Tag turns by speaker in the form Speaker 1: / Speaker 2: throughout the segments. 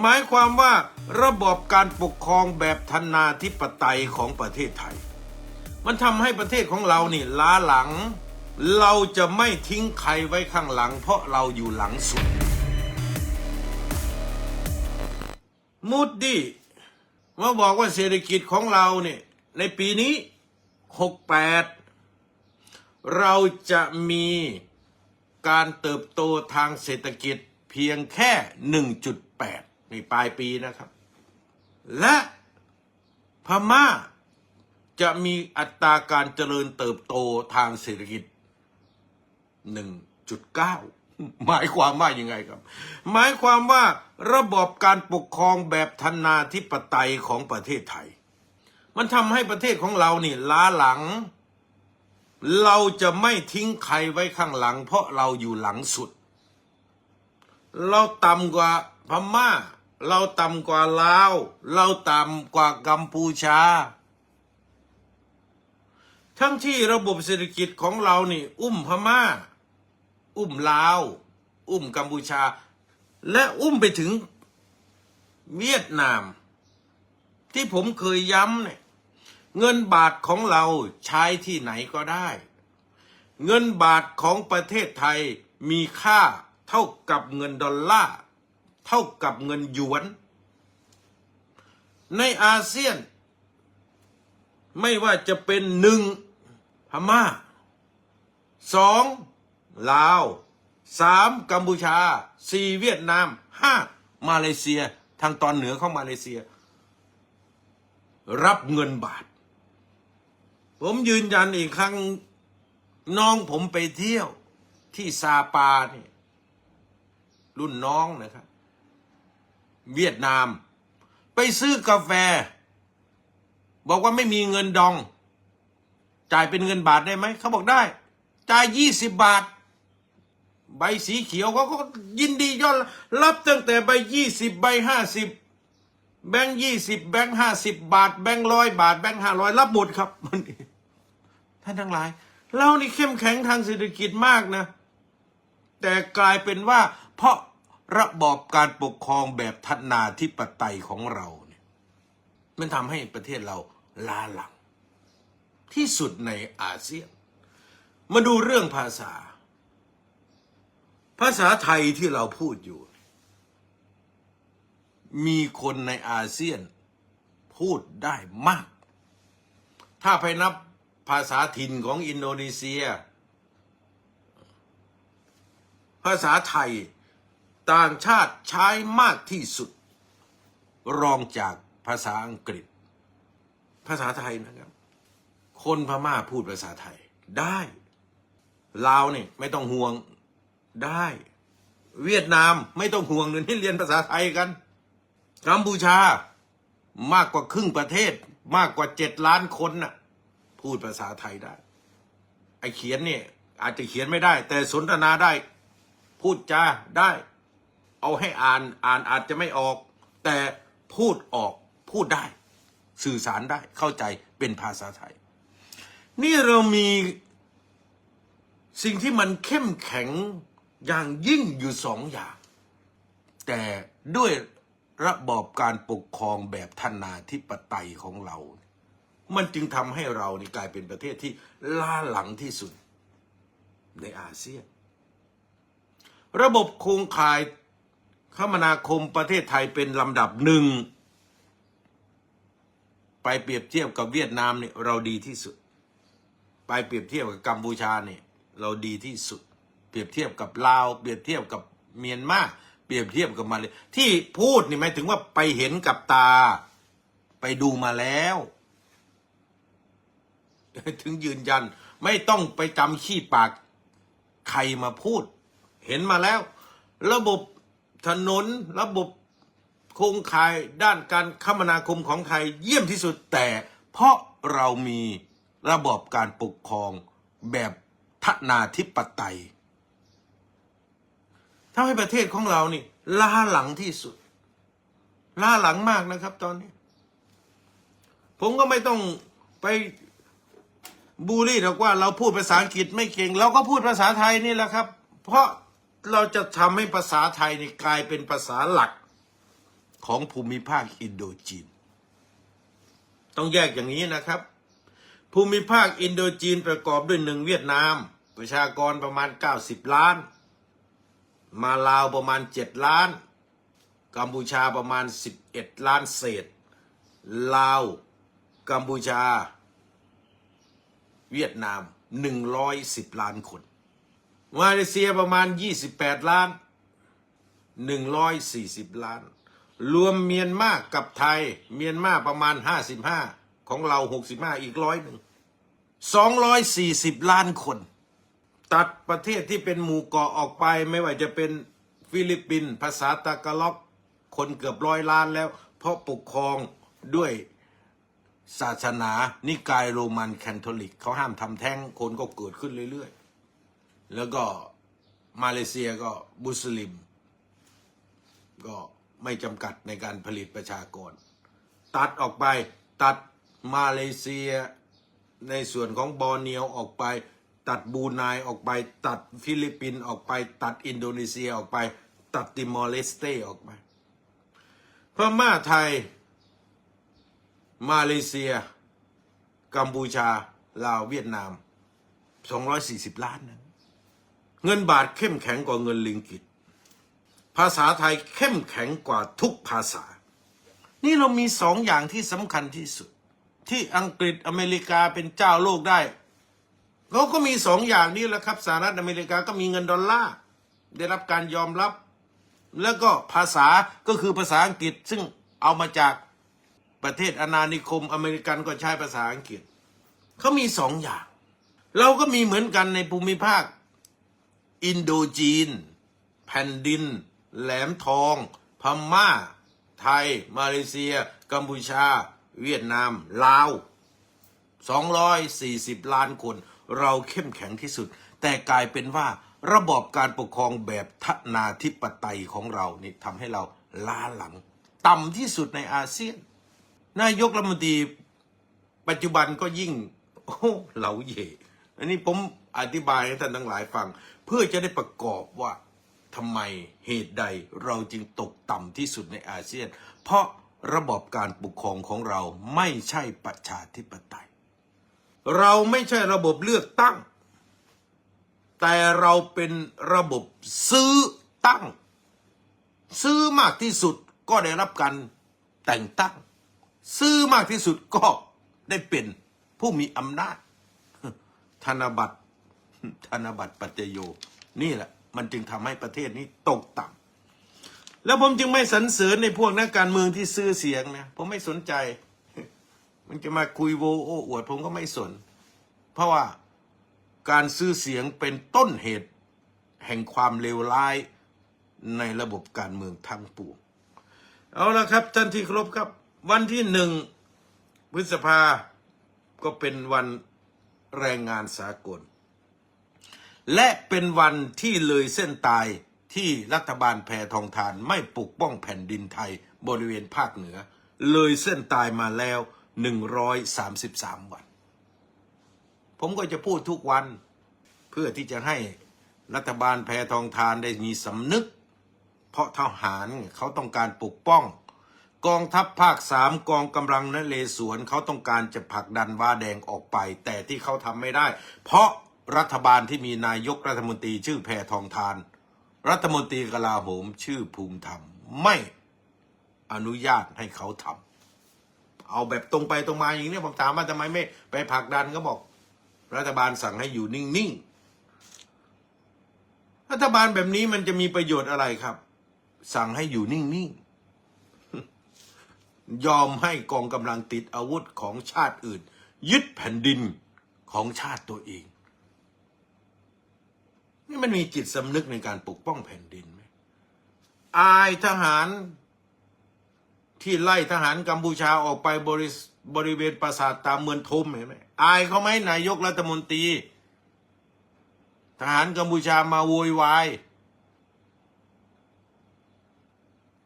Speaker 1: หมายความว่าระบบการปกครองแบบธนาธิปไตยของประเทศไทย มันทำให้ประเทศของเรานี่ล้าหลัง เราจะไม่ทิ้งใครไว้ข้างหลัง เพราะเราอยู่หลังสุดมูดดี้มาบอกว่าเศรษฐกิจของเราเนี่ยในปีนี้ 68 เราจะมีการเติบโตทางเศรษฐกิจเพียงแค่ 1.8 นปลายปีนะครับ และพม่าจะมีอัตราการเจริญเติบโตทางเศรษฐกิจ 1.9 หมายความว่ายังไงครับ หมายความว่าระบบการปกครองแบบธนาธิปไตยของประเทศไทย มันทำให้ประเทศของเรานี่ล้าหลัง เราจะไม่ทิ้งใครไว้ข้างหลัง เพราะเราอยู่หลังสุด เราต่ำกว่าพม่า เราต่ำกว่าลาว เราต่ำกว่ากัมพูชา ทั้งที่ระบบเศรษฐกิจของเรานี่ อุ้มพม่า อุ้มลาว อุ้มกัมพูชา และอุ้มไปถึงเวียดนาม ที่ผมเคยย้ำเนี่ยเงินบาทของเราใช้ที่ไหนก็ได้ เงินบาทของประเทศไทยมีค่าเท่ากับเงินดอลลาร์ เท่ากับเงินหยวน ในอาเซียน ไม่ว่าจะเป็นหนึ่งพม่าสองลาวสามกัมพูชาสี่เวียดนามห้ามาเลเซียทางตอนเหนือของมาเลเซีย รับเงินบาท ผมยืนยันอีกครั้งน้องผมไปเที่ยวที่ซาปาเนี่ยรุ่นน้องนะครับ เวียดนาม ไปซื้อกาแฟ บอกว่าไม่มีเงินดอง จ่ายเป็นเงินบาทได้ไหม เขาบอกได้ จ่ายยี่สิบบาท ใบสีเขียวเขาก็ยินดียอดรับตั้งแต่ใบยี่สิบใบห้าสิบแบงค์ยี่สิบแบงค์ห้าสิบบาท แบงค์ร้อยบาท แบงค์ห้าร้อยรับหมดครับท่านทั้งหลาย เรานี่เข้มแข็งทางเศรษฐกิจมากนะ แต่กลายเป็นว่าเพราะ ระบอบการปกครองแบบทันาธิปไตยของเราเนี่ยมันทำให้ประเทศเราล้าหลัง ที่สุดในอาเซียน มาดูเรื่องภาษา ภาษาไทยที่เราพูดอยู่ มีคนในอาเซียนพูดได้มาก ถ้าไปนับภาษาถิ่นของอินโดนีเซีย ภาษาไทย ต่างชาติใช้มากที่สุด รองจากภาษาอังกฤษ ภาษาไทยนะครับ คนพม่าพูดภาษาไทยได้ลาวเนี่ยไม่ต้องห่วงได้ เวียดนามไม่ต้องห่วงเดี๋ยนี้เรียนภาษาไทยกันกัมพูชามากกว่าครึ่งประเทศ มากกว่าเจ็ดล้านคนน่ะ พูดภาษาไทยได้ ไอเขียนเนี่ยอาจจะเขียนไม่ได้ แต่สนทนาได้ พูดจาได้ เอาให้อ่านอ่านอาจจะไม่ออก แต่พูดออกพูดได้ สื่อสารได้เข้าใจเป็นภาษาไทย นี่เรามีสิ่งที่มันเข้มแข็งอย่างยิ่งอยู่สองอย่าง แต่ด้วยระบอบการปกครองแบบทนาธิปไตยของเรา มันจึงทำให้เรานี่กลายเป็นประเทศที่ล้าหลังที่สุดในอาเซียน ระบบโครงข่าย คมนาคมประเทศไทยเป็นลำดับหนึ่ง ไปเปรียบเทียบกับเวียดนามเนี่ยเราดีที่สุด ไปเปรียบเทียบกับกัมพูชาเนี่ยเราดีที่สุด เปรียบเทียบกับลาว เปรียบเทียบกับเมียนมาเปรียบเทียบกับมาเลยที่พูดนี่หมายถึงว่าไปเห็นกับตา ไปดูมาแล้ว ถึงยืนยันไม่ต้องไปจำขี้ปากใครมาพูด เห็นมาแล้ว ระบบ ถนนระบบโครงข่ายด้านการคมนาคมของไทยเยี่ยมที่สุดแต่เพราะเรามีระบบการปกครองแบบทนาธิปไตยทำให้ประเทศของเรานี่ล้าหลังที่สุด ล้าหลังมากนะครับตอนนี้ ผมก็ไม่ต้องไปบูลลี่หรอกว่าเราพูดภาษาอังกฤษไม่เก่ง เราก็พูดภาษาไทยนี่แหละครับ เพราะ เราจะทำให้ภาษาไทยนี่กลายเป็นภาษาหลักของภูมิภาคอินโดจีน ต้องแยกอย่างนี้นะครับ ภูมิภาคอินโดจีนประกอบด้วยหนึ่งเวียดนาม ประชากรประมาณ 90 ล้าน มาลาวประมาณ 7 ล้าน กัมพูชาประมาณ 11 ล้านเศษ ลาว กัมพูชา เวียดนาม 110 ล้านคน มาเลเซียประมาณ 28 ล้าน 140 ล้าน รวมเมียนมากับไทย เมียนมาประมาณ 55 ของเรา 65 อีกร้อยหนึ่ง240 ล้านคน ตัดประเทศที่เป็นหมู่เกาะออกไปไม่ว่าจะเป็นฟิลิปปินส์ภาษาตากาล็อก คนเกือบร้อยล้านแล้ว เพราะปกครองด้วยศาสนานิกายโรมันแคทอลิก เขาห้ามทำแท้งคนก็เกิดขึ้นเรื่อยๆ แล้วก็มาเลเซียก็มุสลิม ก็ไม่จำกัดในการผลิตประชากร ตัดออกไปตัดมาเลเซียในส่วนของบอร์เนียวออกไป ตัดบรูไนออกไป ตัดฟิลิปปินส์ออกไป ตัดอินโดนีเซียออกไป ตัดติมอร์เลสเตออกไปพม่าไทย มาเลเซีย กัมพูชา ลาวเวียดนาม 240 ล้านนะ เงินบาทเข้มแข็งกว่าเงินลิงกิต ภาษาไทยเข้มแข็งกว่าทุกภาษา นี่เรามีสองอย่างที่สำคัญที่สุด ที่อังกฤษอเมริกาเป็นเจ้าโลกได้เขาก็มีสองอย่างนี้แหละครับสหรัฐอเมริกาก็มีเงินดอลลาร์ได้รับการยอมรับ แล้วก็ภาษาก็คือภาษาอังกฤษซึ่งเอามาจากประเทศอาณานิคมอเมริกันก็ใช้ภาษาอังกฤษเขามีสองอย่าง เราก็มีเหมือนกันในภูมิภาค อินโดจีน แผ่นดิน แหลมทอง พม่า ไทย มาเลเซีย กัมพูชา เวียดนาม ลาว 240 ล้านคน เราเข้มแข็งที่สุด แต่กลายเป็นว่าระบอบการปกครองแบบทนาธิปไตยของเรานี่ทำให้เราล้าหลัง ต่ำที่สุดในอาเซียน นายกรัฐมนตรีปัจจุบันก็ยิ่ง โอ้เหลาเย่อันนี้ผมอธิบายให้ท่านทั้งหลายฟัง พื่อจะได้ประกอบว่าทำไมเหตุใดเราจึงตกต่ำที่สุดในอาเซียน เพราะระบอบการปกครองของเราไม่ใช่ประชาธิปไตย เราไม่ใช่ระบบเลือกตั้ง แต่เราเป็นระบบซื้อตั้ง ซื้อมากที่สุดก็ได้รับการแต่งตั้ง ซื้อมากที่สุดก็ได้เป็นผู้มีอำนาจ ธนบัตร ธนบัตรปัจจโย นี่แหละ มันจึงทำให้ประเทศนี้ตกต่ำแล้วผมจึงไม่สรรเสริญในพวกนักการเมืองที่ซื้อเสียงนะผมไม่สนใจ มันจะมาคุยโวโอ้อวด ผมก็ไม่สน เพราะว่าการซื้อเสียงเป็นต้นเหตุ แห่งความเลวร้ายในระบบการเมืองทั้งปวงเอาละครับท่านที่ครพครับ วันที่หนึ่งพฤษภาก็เป็นวันแรงงานสากล และเป็นวันที่เลยเส้นตายที่รัฐบาลแพทองทานไม่ปกป้องแผ่นดินไทยบริเวณภาคเหนือ เลยเส้นตายมาแล้ว 133 วัน ผมก็จะพูดทุกวันเพื่อที่จะให้รัฐบาลแพทองทานได้มีสำนึก เพราะทหารเขาต้องการปกป้อง กองทัพภาคสามกองกำลังนเรศวรเขาต้องการจะผลักดันว้าแดงออกไป แต่ที่เขาทำไม่ได้ เพราะ รัฐบาลที่มีนายกรัฐมนตรีชื่อแพทองทาน รัฐมนตรีกลาโหมชื่อภูมิธรรม ไม่อนุญาตให้เขาทำเอาแบบตรงไปตรงมาอย่างนี้ผมถามว่าทำไมไม่ ไปผลักดันก็บอก รัฐบาลสั่งให้อยู่นิ่งๆรัฐบาลแบบนี้มันจะมีประโยชน์อะไรครับ สั่งให้อยู่นิ่งๆยอมให้กองกำลังติดอาวุธของชาติอื่น ยึดแผ่นดินของชาติตัวเอง นี่มันมีจิตสำนึกในการปกป้องแผ่นดินไหมอายทหารที่ไล่ทหารกัมพูชาออกไปบริบริเวณปราสาทตามเมืองทมเห็นไหมอายเขาไหมนายกรัฐมนตรี ทหารกัมพูชามาโวยวาย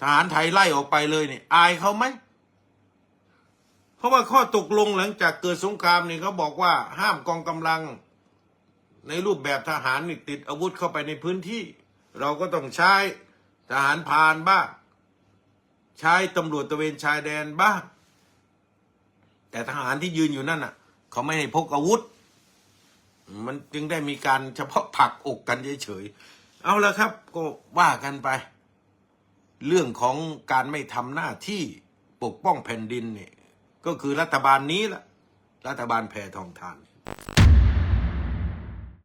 Speaker 1: ทหารไทยไล่ออกไปเลยเนี่ยอายเขาไหมเพราะว่าข้อตกลงหลังจากเกิดสงครามเนี่ยเขาบอกว่าห้ามกองกำลัง ในรูปแบบทหารนี่ติดอาวุธเข้าไปในพื้นที่ เราก็ต้องใช้ทหารพานบ้างใช้ตำรวจตะเวนชายแดนบ้างแต่ทหารที่ยืนอยู่นั่นน่ะ เขาไม่ให้พกอาวุธ มันจึงได้มีการเฉพาะผลักอกกันเฉยๆเอาละครับ ก็ว่ากันไป เรื่องของการไม่ทำหน้าที่ปกป้องแผ่นดินเนี่ยก็คือรัฐบาลนี้ละรัฐบาลแพทองทาน